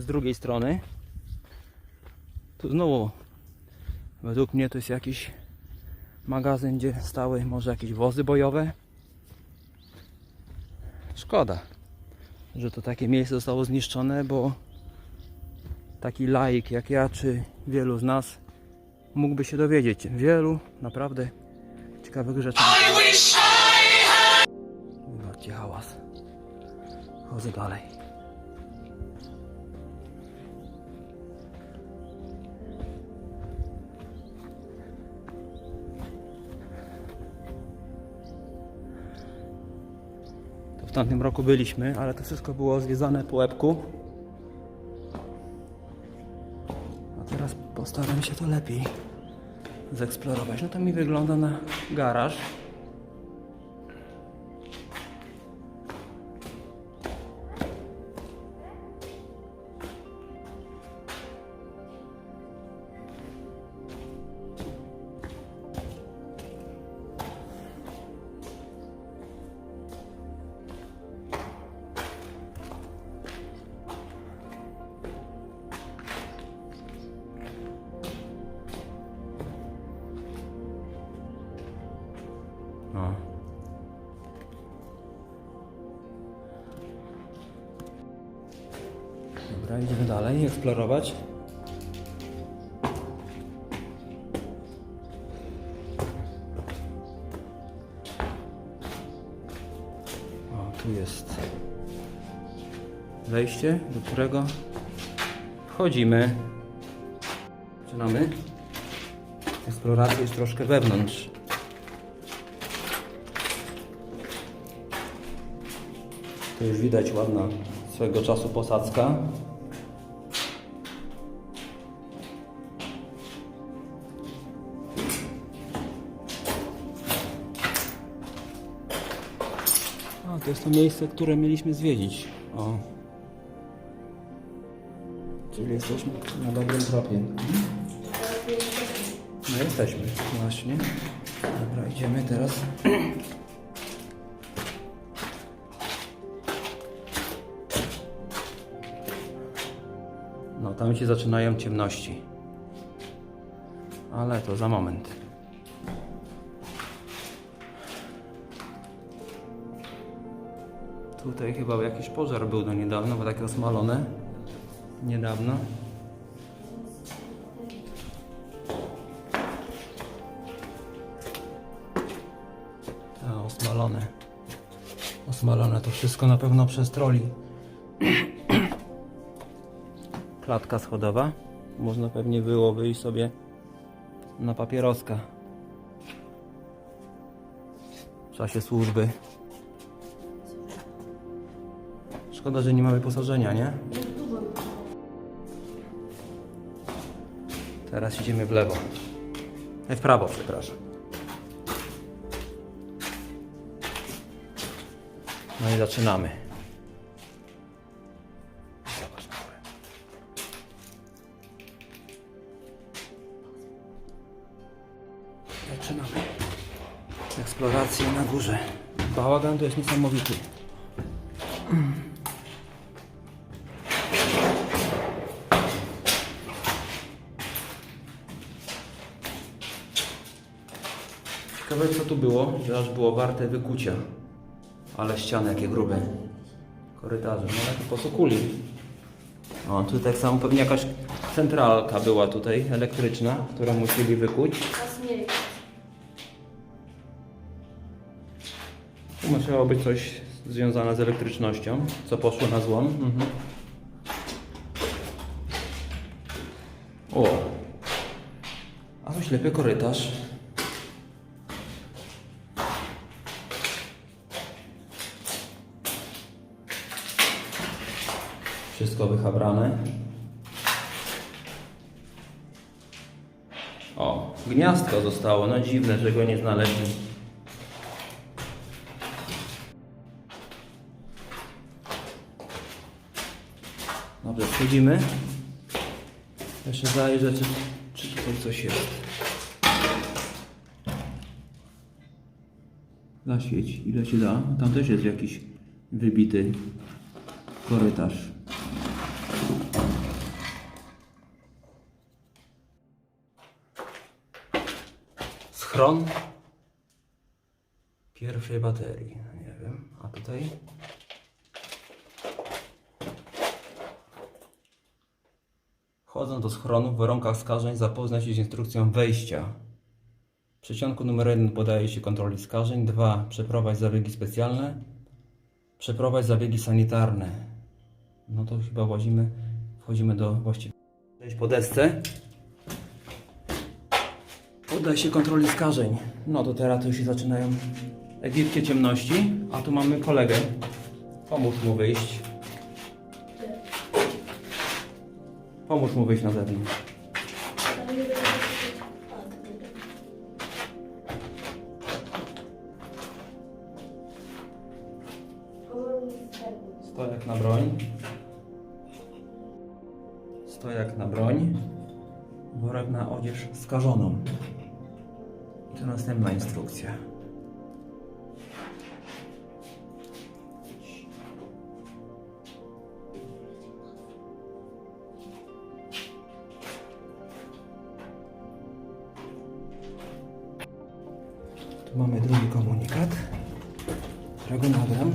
z drugiej strony. Tu znowu, według mnie to jest jakiś magazyn, gdzie stały może jakieś wozy bojowe. Szkoda, że to takie miejsce zostało zniszczone, bo taki laik jak ja, czy wielu z nas mógłby się dowiedzieć wielu naprawdę ciekawych rzeczy. Wybaczcie hałas. Chodzę dalej. Tamtym roku byliśmy, ale to wszystko było zwiedzane po łebku. A teraz postaram się to lepiej zeksplorować. No to mi wygląda na garaż. Dobra, idziemy dalej, eksplorować. O, tu jest wejście, do którego wchodzimy. Zaczynamy. Eksplorację jest troszkę wewnątrz. Tu już widać ładna swego czasu posadzka. To jest to miejsce, które mieliśmy zwiedzić. O. Czyli jesteśmy na dobrym tropie. No jesteśmy, właśnie. Dobra, idziemy teraz. No, tam się zaczynają ciemności. Ale to za moment. Tutaj chyba jakiś pożar był do niedawno, bo takie osmalone. Niedawno. A, osmalone. Osmalone to wszystko na pewno przez troli. klatka schodowa. Można pewnie było wyjść sobie na papieroska w czasie służby. Szkoda, że nie ma wyposażenia, nie? Teraz idziemy w lewo. Nie, w prawo, przepraszam. No i zaczynamy. Zobacz na górę. Zaczynamy eksplorację na górze. Bałagan to jest niesamowity. Ciekawe co tu było, że aż było warte wykucia. Ale ściany jakie grube. Korytarze, no ale to po co kuli? O, tu tak samo pewnie jakaś centralka była tutaj, elektryczna, którą musieli wykuć. Tu musiało być coś związane z elektrycznością, co poszło na złom. Mhm. O! A tu ślepy korytarz. Wszystko wychabrane. O, gniazdko zostało. No dziwne, że go nie znaleźli. Dobrze, wchodzimy. Jeszcze zajrzę, czy, czy tutaj coś jest. Zaświeć, ile się da. Tam też jest jakiś wybity korytarz. Schron pierwszej baterii. No Nie wiem, a tutaj? Wchodząc do schronu w warunkach skażeń zapoznaj się z instrukcją wejścia. W przeciągu numer 1 podaje się kontroli skażeń, 2 przeprowadź zabiegi specjalne, przeprowadź zabiegi sanitarne. No to chyba włazimy, wchodzimy do właściwego. Wejść po desce. Poddaj się kontroli skażeń. No to teraz już się zaczynają egipskie ciemności, a tu mamy kolegę. Pomóż mu wyjść. Pomóż mu wyjść na zewnątrz. Stojak na broń. Stojak na broń. Worek na odzież skażoną. Następna instrukcja. Tu mamy drugi komunikat, którego nagram.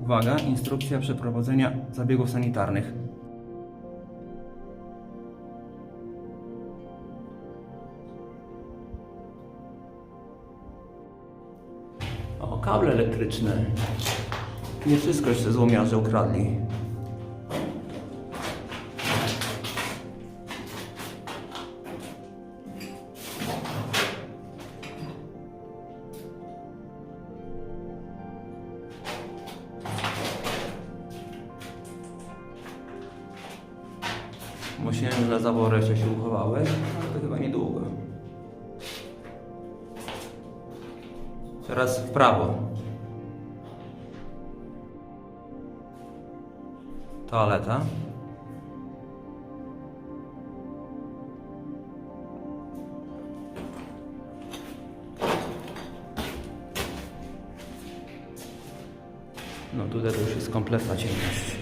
Uwaga, instrukcja przeprowadzenia zabiegów sanitarnych. Kable elektryczne. Nie wszystko jeszcze złomiarze ukradli. Myślałem, że na zaworę jeszcze się uchowały, ale to chyba niedługo. Teraz w prawo. Toaleta. No tutaj to już jest kompletna ciemność.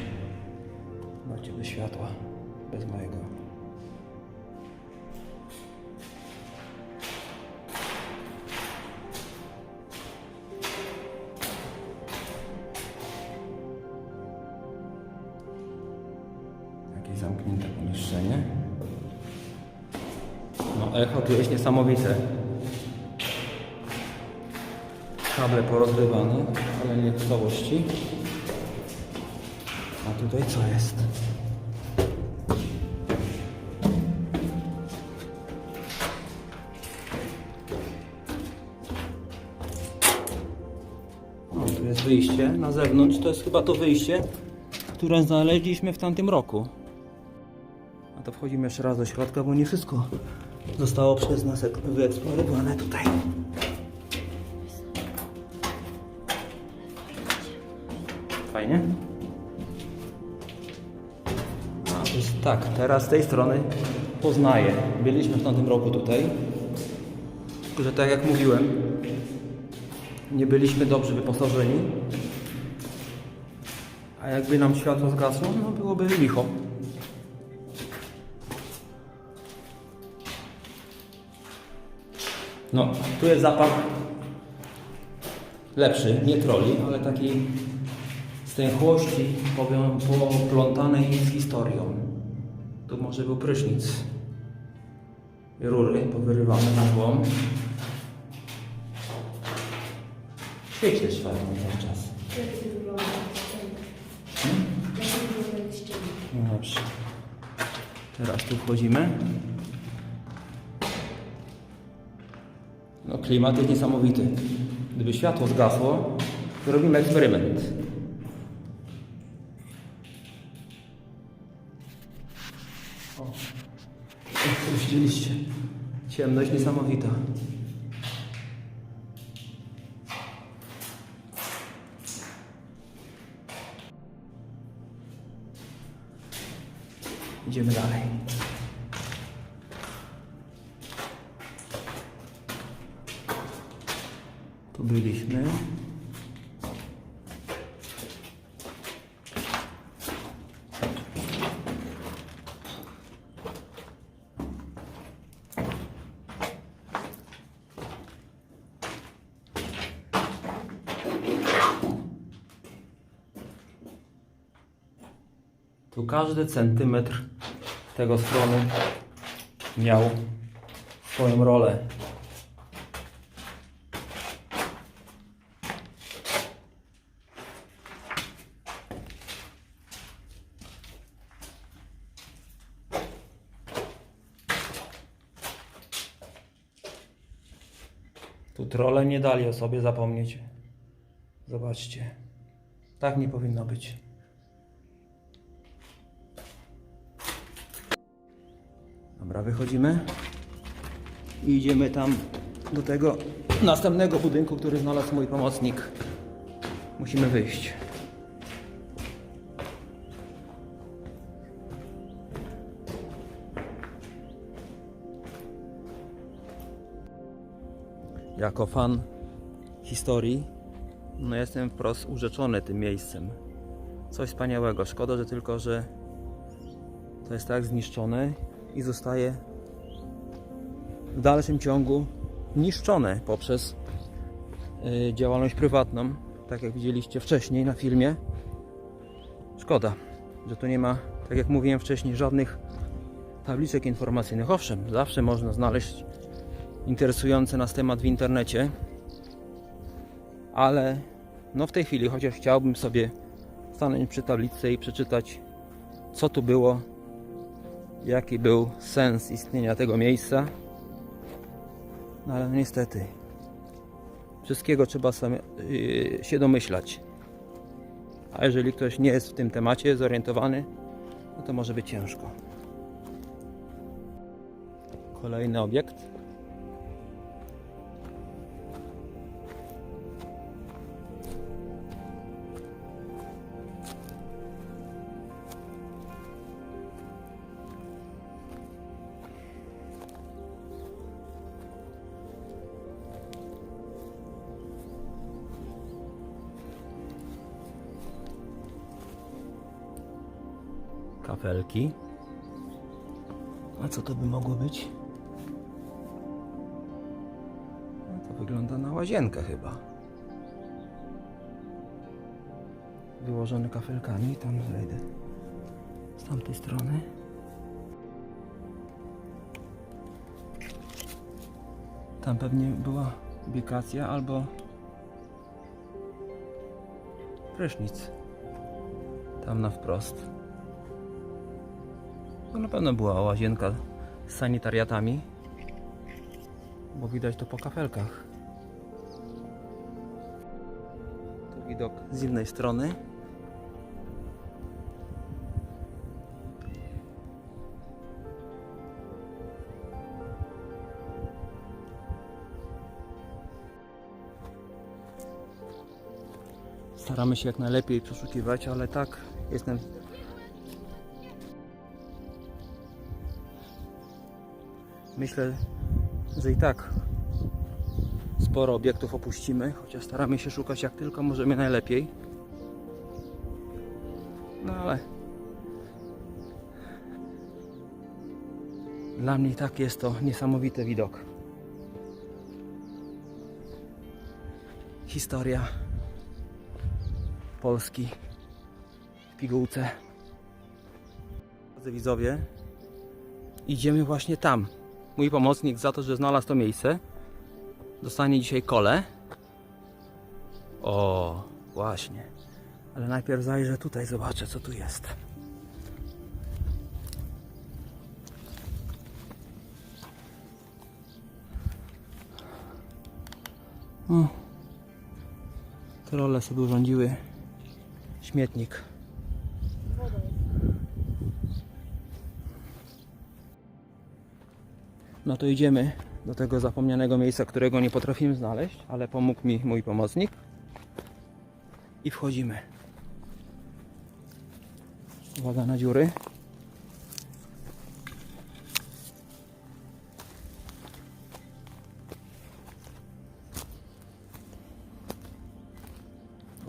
Niesamowite. Kable porozrywane, ale nie w całości. A tutaj co jest? O, tu jest wyjście na zewnątrz. To jest chyba to wyjście, które znaleźliśmy w tamtym roku. A to wchodzimy jeszcze raz do środka, bo nie wszystko zostało przez nas ek- wyeksplorowane tutaj. Fajnie? A, jest, tak, teraz z tej strony poznaję. Byliśmy w tamtym roku tutaj. Tylko, że tak jak mówiłem, nie byliśmy dobrze wyposażeni. A jakby nam światło zgasło, no byłoby licho. No, tu jest zapach lepszy, nie troli, ale taki stęchłości powią- poplątanej z historią. Tu może był prysznic. Rury powyrywane na złom. Świeć też ten czas. No dobrze. Teraz tu wchodzimy. No klimat jest niesamowity. Gdyby światło zgasło, to robimy eksperyment. O, widzieliście? Ciemność niesamowita. Idziemy dalej. Tu byliśmy. Tu każdy centymetr tego stronu miał swoją rolę. Tu trole nie dali o sobie zapomnieć. Zobaczcie. Tak nie powinno być. Dobra, wychodzimy i idziemy tam do tego następnego budynku, który znalazł mój pomocnik. Musimy wyjść. Jako fan historii, no jestem wprost urzeczony tym miejscem. Coś wspaniałego. Szkoda, że tylko, że to jest tak zniszczone i zostaje w dalszym ciągu niszczone poprzez y, działalność prywatną, tak jak widzieliście wcześniej na filmie. Szkoda, że tu nie ma, tak jak mówiłem wcześniej, żadnych tabliczek informacyjnych. Owszem, zawsze można znaleźć interesujący nas temat w internecie, ale no w tej chwili, chociaż chciałbym sobie stanąć przy tablicy i przeczytać, co tu było, jaki był sens istnienia tego miejsca. No ale niestety, wszystkiego trzeba same, yy, się domyślać. A jeżeli ktoś nie jest w tym temacie zorientowany, no to może być ciężko. Kolejny obiekt. Kafelki. A co to by mogło być? To wygląda na łazienkę chyba. Wyłożone kafelkami. Tam zejdę z tamtej strony. Tam pewnie była ubikacja albo prysznic. Tam na wprost. To na pewno była łazienka z sanitariatami, bo widać to po kafelkach. Tu widok z innej strony. Staramy się jak najlepiej przeszukiwać, ale tak jestem Myślę, że i tak sporo obiektów opuścimy, chociaż staramy się szukać jak tylko możemy najlepiej. No ale dla mnie i tak jest to niesamowity widok. Historia Polski w pigułce. Drodzy widzowie, idziemy właśnie tam. Mój pomocnik za to, że znalazł to miejsce, dostanie dzisiaj kole. O, właśnie. Ale najpierw zajrzę tutaj, zobaczę co tu jest. O. Trole sobie urządziły śmietnik. No to idziemy do tego zapomnianego miejsca, którego nie potrafimy znaleźć, ale pomógł mi mój pomocnik. I wchodzimy. Uwaga na dziury.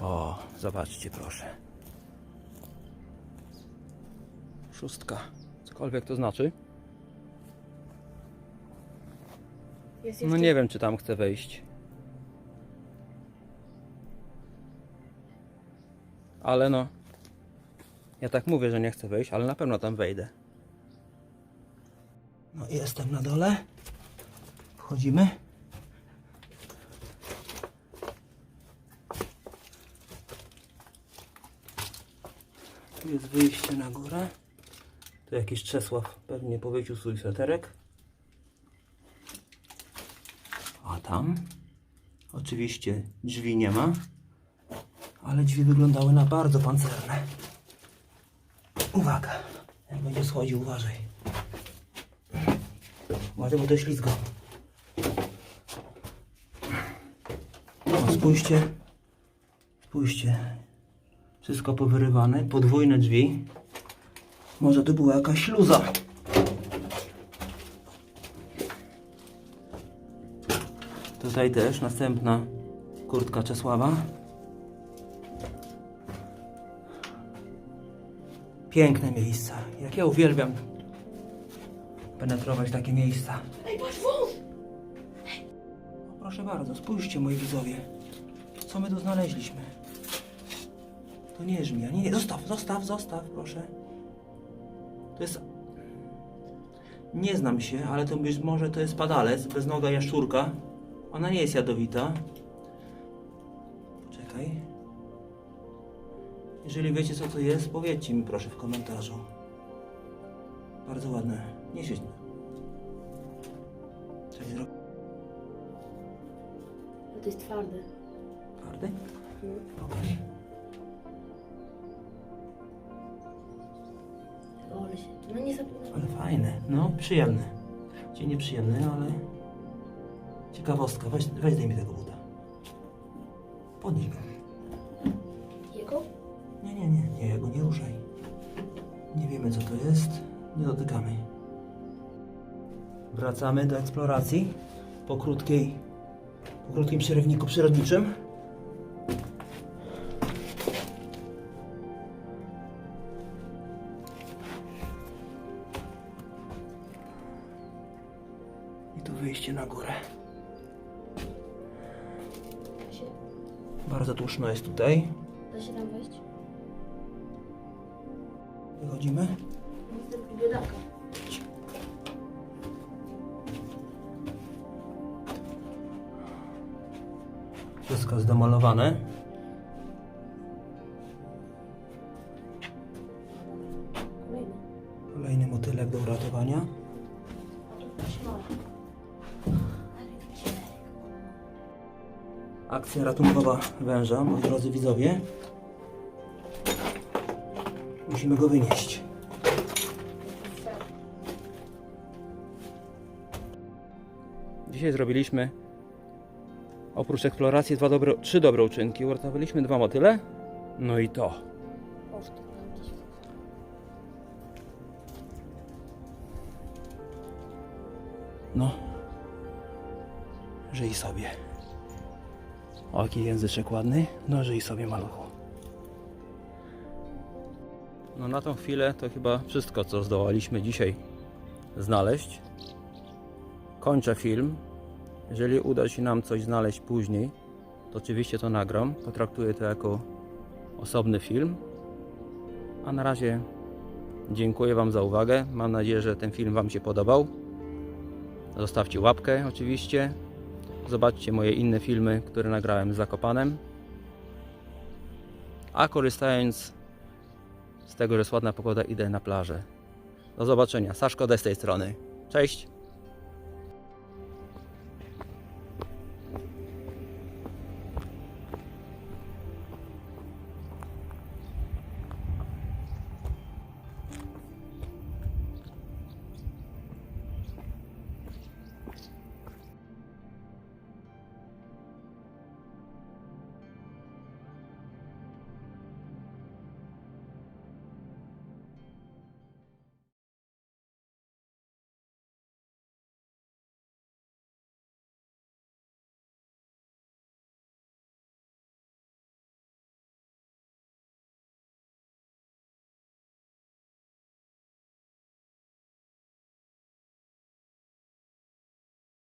O, zobaczcie proszę. Szóstka. Cokolwiek to znaczy. Jest No jeszcze... nie wiem, czy tam chcę wejść. Ale no. Ja tak mówię, że nie chcę wejść, ale na pewno tam wejdę. No i jestem na dole. Wchodzimy. Tu jest wyjście na górę. Tu jakiś Czesław pewnie po wyjściu swój sweterek. A tam oczywiście drzwi nie ma, ale drzwi wyglądały na bardzo pancerne. Uwaga, jak będzie schodził, uważaj. Uważaj, bo to jest ślizgo. O, spójrzcie, spójrzcie. Wszystko powyrywane, podwójne drzwi. Może to była jakaś śluza. Tutaj też następna kurtka Czesława. Piękne miejsca. Jak ja uwielbiam penetrować takie miejsca. Ej, patrz wąż! Proszę bardzo, spójrzcie moi widzowie. Co my tu znaleźliśmy? To nie jest żmija. Nie, nie, zostaw, zostaw, zostaw, proszę. To jest... Nie znam się, ale to być może to jest padalec, beznoga jaszczurka. Ona nie jest jadowita. Poczekaj. Jeżeli wiecie co to jest, powiedzcie mi proszę w komentarzu. Bardzo ładne. Nie siedź. Coś zrobić. To jest twarde. Twardy? Pokaż. O, ale się... No nie zapomnę. Ale fajne, no przyjemne. Czyli nieprzyjemne, ale ciekawostka. Weź, weź daj mi tego buta. Podnieś go. Jego? Nie, nie, nie, nie, go nie ruszaj. Nie wiemy co to jest, nie dotykamy. Wracamy do eksploracji po krótkiej, po krótkim przerywniku przyrodniczym. I tu wyjście na górę. Bardzo tłuszno jest tutaj. da się tam wejść? Wychodzimy. Biedaka. Wszystko zdemolowane. Akcja ratunkowa węża, moi drodzy widzowie. Musimy go wynieść. Dzisiaj zrobiliśmy oprócz eksploracji dwa dobre, trzy dobre uczynki. Uratowaliśmy dwa motyle. No i to. No. Żyj sobie. O, jaki języczek ładny. No, żyj sobie, maluchu. No, na tą chwilę to chyba wszystko, co zdołaliśmy dzisiaj znaleźć. Kończę film. Jeżeli uda się nam coś znaleźć później, to oczywiście to nagram. Potraktuję to jako osobny film. A na razie dziękuję Wam za uwagę. Mam nadzieję, że ten film Wam się podobał. Zostawcie łapkę oczywiście. Zobaczcie moje inne filmy, które nagrałem z Zakopanem. A korzystając z tego, że jest ładna pogoda, idę na plażę. Do zobaczenia. Saszko z tej strony. Cześć!